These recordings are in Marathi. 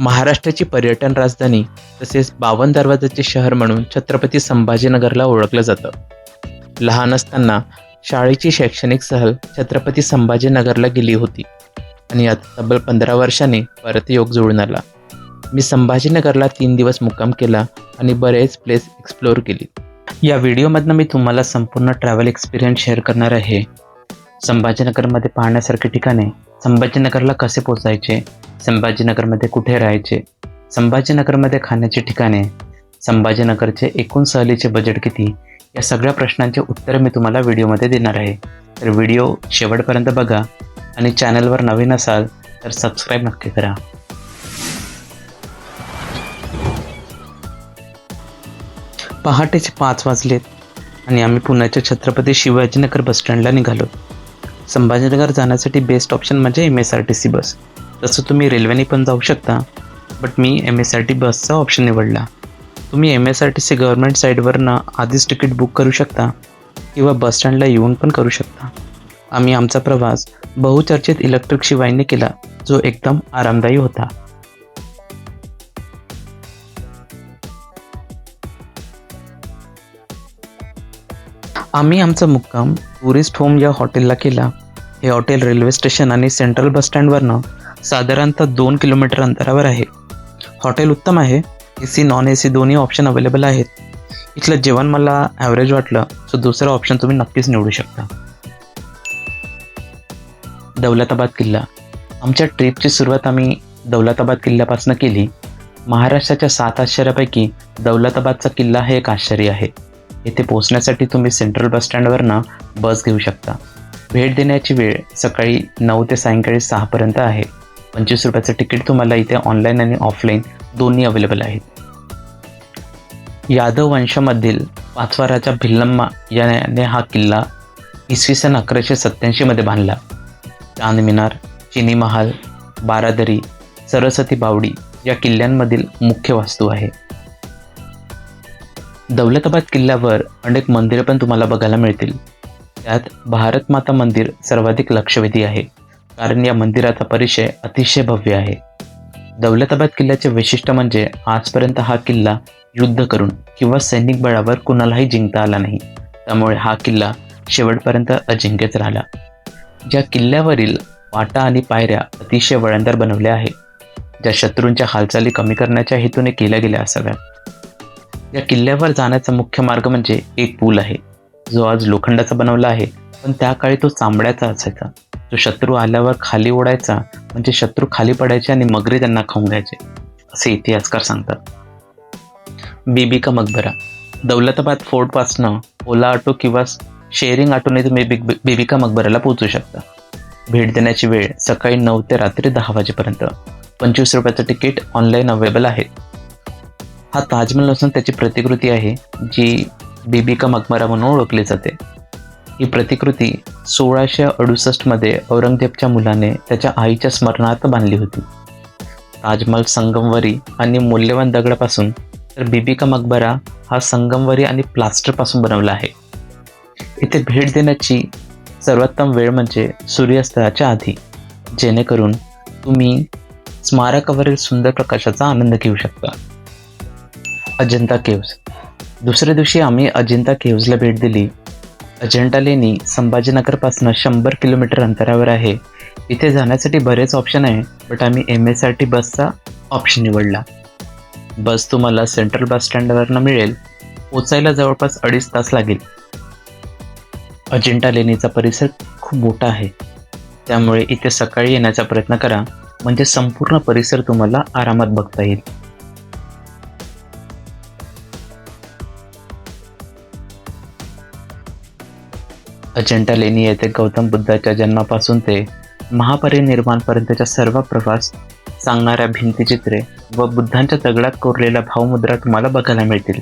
महाराष्ट्राची पर्यटन राजधानी तसेच बावन दरवाजाचे शहर म्हणून छत्रपती संभाजीनगरला ओळखलं जातं. लहान असताना शाळेची शैक्षणिक सहल छत्रपती संभाजीनगरला गेली होती आणि आता तब्बल पंधरा वर्षांनी परत योग जुळून आला. मी संभाजीनगरला तीन दिवस मुक्काम केला आणि बरेच प्लेस एक्सप्लोअर केली. या व्हिडिओमधनं मी तुम्हाला संपूर्ण ट्रॅव्हल एक्सपिरियन्स शेअर करणार आहे. संभाजीनगरमध्ये पाहण्यासारखे ठिकाणे संभाजीनगरला कसे पोचायचे संभाजीनगरमध्ये कुठे राहायचे? संभाजीनगरमध्ये खाण्याची ठिकाणे संभाजीनगरचे एकूण सहलीचे बजेट किती? या सगळ्या प्रश्नांचे उत्तर मी तुम्हाला व्हिडिओमध्ये देणार आहे. तर व्हिडिओ शेवटपर्यंत बघा आणि चॅनलवर नवीन असाल तर सबस्क्राईब नक्की करा. पहाटेचे पाच वाजलेत आणि आम्ही पुण्याच्या छत्रपती शिवाजीनगर बसस्टँडला निघालो. संभाजीनगर जाण्यासाठी बेस्ट ऑप्शन म्हणजे M S R T C bus तसं तुम्ही रेल्वेने पण जाऊ शकता. बट मी एम एस आर टी बसचा ऑप्शन निवडला. तुम्ही M S R T C government साईटवरनं आधीच तिकीट बुक करू शकता किंवा बसस्टँडला येऊन पण करू शकता. आम्ही आमचा प्रवास बहुचर्चित इलेक्ट्रिक शिवायने केला जो एकदम आरामदायी होता. आम्ही आमचा मुक्काम टुरिस्ट होम या हॉटेलला केला. हे हॉटेल रेल्वे स्टेशन आणि सेंट्रल बस स्टँडवरनं साधारणतः दोन किलोमीटर अंतरावर आहे. हॉटेल उत्तम आहे. A C non A C दोन्ही ऑप्शन अवेलेबल आहेत. इथलं जेवण मला ॲव्हरेज वाटलं सो दुसरं ऑप्शन तुम्ही नक्कीच निवडू शकता. दौलताबाद किल्ला. आमच्या ट्रिपची सुरुवात आम्ही दौलताबाद किल्ल्यापासून केली. महाराष्ट्राच्या सात आश्चर्यापैकी दौलताबादचा किल्ला हे एक आश्चर्य आहे. येथे पोहोचण्यासाठी तुम्ही सेंट्रल बस स्टँडवरनं बस घेऊ शकता. भेट देण्याची वेळ सकाळी नऊ ते सायंकाळी सहापर्यंत आहे. पंचवीस रुपयाचं तिकीट तुम्हाला इथे ऑनलाईन आणि ऑफलाईन दोन्ही अवेलेबल आहेत. यादव वंशामधील पाचवा राजा भिल्लम्मा याने हा किल्ला इसवी सन अकराशे सत्याऐंशीमध्ये बांधला. चांदमिनार चिनी महाल बारादरी सरस्वती बावडी या किल्ल्यांमधील मुख्य वास्तू आहे. दौलताबाद किल्ल्यावर अनेक मंदिरं पण तुम्हाला बघायला मिळतील. त्यात भारत माता मंदिर सर्वाधिक लक्षवेधी आहे. कारण या मंदिराचा परिचय अतिशय भव्य आहे. दौलताबाद किल्ल्याचे वैशिष्ट्य म्हणजे आजपर्यंत हा किल्ला युद्ध करून किंवा सैनिक बळावर कुणालाही जिंकता आला नाही. त्यामुळे हा किल्ला शेवटपर्यंत अजिंक्यच राहिला. ज्या किल्ल्यावरील वाटा आणि पायऱ्या अतिशय वळणदार बनवल्या आहे ज्या शत्रूंच्या हालचाली कमी करण्याच्या हेतूने केल्या गेल्या असाव्यात. या किल्ल्यावर जाण्याचा मुख्य मार्ग म्हणजे एक पूल आहे. जो आज लोखंडाचा बनवला आहे पण त्या काळी तो चांबड्याचा असायचा. जो शत्रू आल्यावर खाली ओढायचा म्हणजे शत्रू खाली पडायचे आणि मगरी त्यांना खाऊन घ्यायचे. असे इतिहासकार सांगतात. बीबी का मकबरा? दौलताबाद फोर्टपासनं ओला ऑटो किंवा शेअरिंग ऑटोने तुम्ही बिग बीबी का मकबऱ्याला पोहोचू शकता. भेट देण्याची वेळ सकाळी नऊ ते रात्री दहा वाजेपर्यंत. पंचवीस रुपयाचं तिकीट ऑनलाईन अवेलेबल आहे. हा ताजमहल असून त्याची प्रतिकृती आहे जी बीबी का मकबरा म्हणून ओळखली जाते. ही प्रतिकृती सोळाशे अडुसष्टमध्ये औरंगजेबच्या मुलाने त्याच्या आईच्या स्मरणार्थ बांधली होती. ताजमहल संगमवरी आणि मौल्यवान दगडापासून तर बीबी का मकबरा हा संगमवरी आणि प्लास्टरपासून बनवला आहे. इथे भेट देण्याची सर्वोत्तम वेळ म्हणजे सूर्यास्ताच्या आधी जेणेकरून तुम्ही स्मारकावरील सुंदर प्रकाशाचा आनंद घेऊ शकता. अजिंता केव्ज. दुसऱ्या दिवशी आम्ही अजिंता केव्जला भेट दिली. अजिंठा लेणी संभाजीनगरपासून शंभर किलोमीटर अंतरावर आहे. इथे जाण्यासाठी बरेच ऑप्शन आहे बट आम्ही एम एस बसचा ऑप्शन निवडला. बस तुम्हाला सेंट्रल बस स्टँडवरनं मिळेल. पोचायला जवळपास अडीच तास लागेल. अजिंठा लेणीचा परिसर खूप मोठा आहे. त्यामुळे इथे सकाळी येण्याचा प्रयत्न करा म्हणजे संपूर्ण परिसर तुम्हाला आरामात बघता येईल. अजिंठा लेणी येथे गौतम बुद्धाच्या जन्मापासून ते महापरिनिर्माणपर्यंतच्या सर्व प्रवास सांगणाऱ्या भिंतीचित्रे व बुद्धांच्या दगडात कोरलेल्या भावमुद्रा तुम्हाला बघायला मिळतील.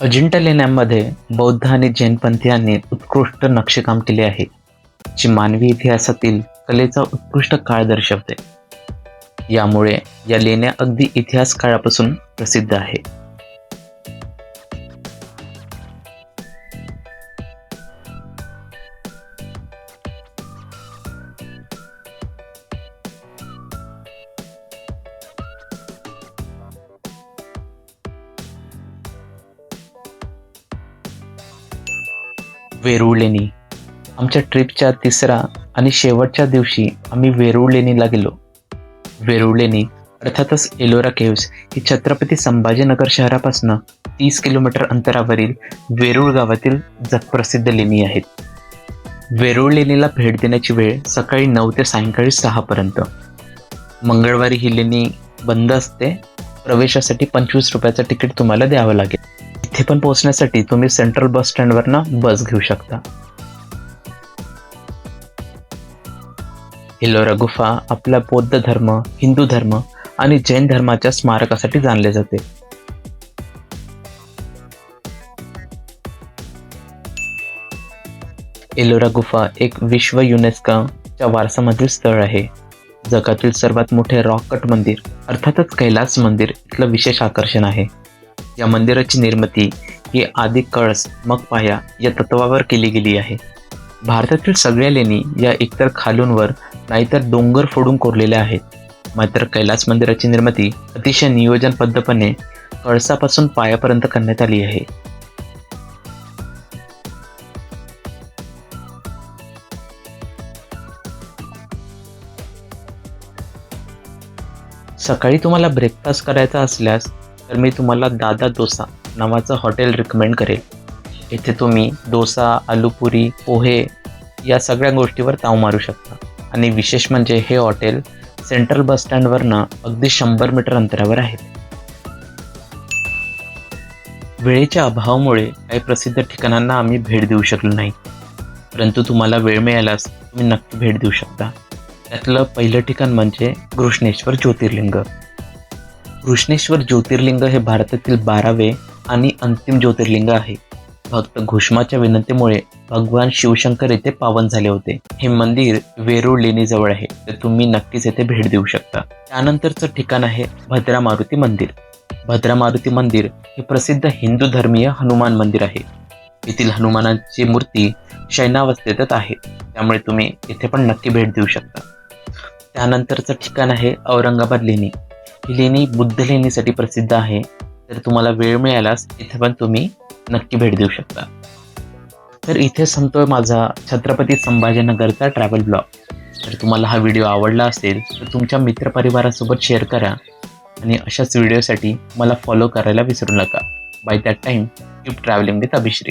अजिंठा लेण्यांमध्ये बौद्ध आणि जैनपंथीयांनी उत्कृष्ट नक्षीकाम केले आहे. जी मानवी इतिहासातील कलेचा उत्कृष्ट काळ दर्शवते. यामुळे या लेण्या अगदी इतिहास काळापासून प्रसिद्ध आहे. वेरूळ लेणी आमच्या ट्रिपच्या तिसरा आणि शेवटच्या दिवशी आम्ही वेरूळ लेणीला गेलो. वेरूळ लेणी अर्थातच एलोरा केव्स ही छत्रपती संभाजीनगर शहरापासून तीस किलोमीटर अंतरावरील वेरूळ गावातील जगप्रसिद्ध लेणी आहेत. वेरूळ लेणीला भेट देण्याची वेळ सकाळी नऊ ते सायंकाळी सहापर्यंत मंगळवारी ही लेणी बंद असते. प्रवेशासाठी पंचवीस रुपयाचं तिकीट तुम्हाला द्यावं लागेल. इथे पण पोहोचण्यासाठी तुम्ही सेंट्रल बस स्टँडवरनं बस घेऊ शकता. हिलोरा गुफा आपला बौद्ध धर्म हिंदू धर्म आणि जैन धर्माच्या स्मारकासाठी जाणले जाते. एलोरा गुफा एक विश्व युनेस्कोच्या वारसामधील स्थळ आहे. जगातील सर्वात मोठे रॉक कट मंदिर अर्थातच कैलास मंदिर इथलं विशेष आकर्षण आहे. या मंदिराची निर्मिती ही आधी कळस मग पाया या तत्वावर केली गेली आहे. भारतातील सगळ्या लेणी या एकतर खालूंवर नाहीतर डोंगर फोडून कोरलेल्या आहेत. मात्र कैलास मंदिराची निर्मिती अतिशय नियोजनबद्धपणे कळसापासून पायापर्यंत करण्यात आली आहे. सकाळी तुम्हाला ब्रेकफास्ट करायचा असल्यास तर मी तुम्हाला दादा डोसा नावाचं हॉटेल रिकमेंड करेल. इथे तुम्ही डोसा आलूपुरी पोहे या सगळ्या गोष्टीवर ताव मारू शकता. आणि विशेष म्हणजे हे हॉटेल सेंट्रल बस स्टँडवरनं अगदी शंभर मीटर अंतरावर आहे. वेळेच्या अभावामुळे काही प्रसिद्ध ठिकाणांना आम्ही भेट देऊ शकलो नाही. परंतु तुम्हाला वेळ मिळाल्यास तुम्ही नक्की भेट देऊ शकता. त्यातलं पहिलं ठिकाण म्हणजे घृष्णेश्वर ज्योतिर्लिंग. घृष्णेश्वर ज्योतिर्लिंग हे भारतातील बारावे आणि अंतिम ज्योतिर्लिंग आहे. भक्त घुष्माच्या विनंतीमुळे भगवान शिवशंकर येथे पावन झाले होते. हे मंदिर वेरूळ लेणीजवळ आहे. तर तुम्ही नक्कीच येथे भेट देऊ शकता. त्यानंतरचं ठिकाण आहे भद्रा मारुती मंदिर. भद्रा मारुती मंदिर हे प्रसिद्ध हिंदू धर्मीय हनुमान मंदिर आहे. येथील हनुमानाची मूर्ती शैनावस्थेतच आहे. त्यामुळे तुम्ही इथे पण नक्की भेट देऊ शकता. त्यानंतरचं ठिकाण आहे औरंगाबाद लेणी. ही लेणी बुद्ध लेणीसाठी प्रसिद्ध आहे. तर तुम्हाला वेळ मिळाल्यास इथे पण तुम्ही नक्की भेट देऊ शकता. तर इथे संपतोय माझा छत्रपती संभाजीनगरचा ट्रॅव्हल ब्लॉग तर तुम्हाला हा व्हिडिओ आवडला असेल तर तुमच्या मित्रपरिवारासोबत शेअर करा. आणि अशाच व्हिडिओसाठी मला फॉलो करायला विसरू नका. By that time keep travelling with Abhishri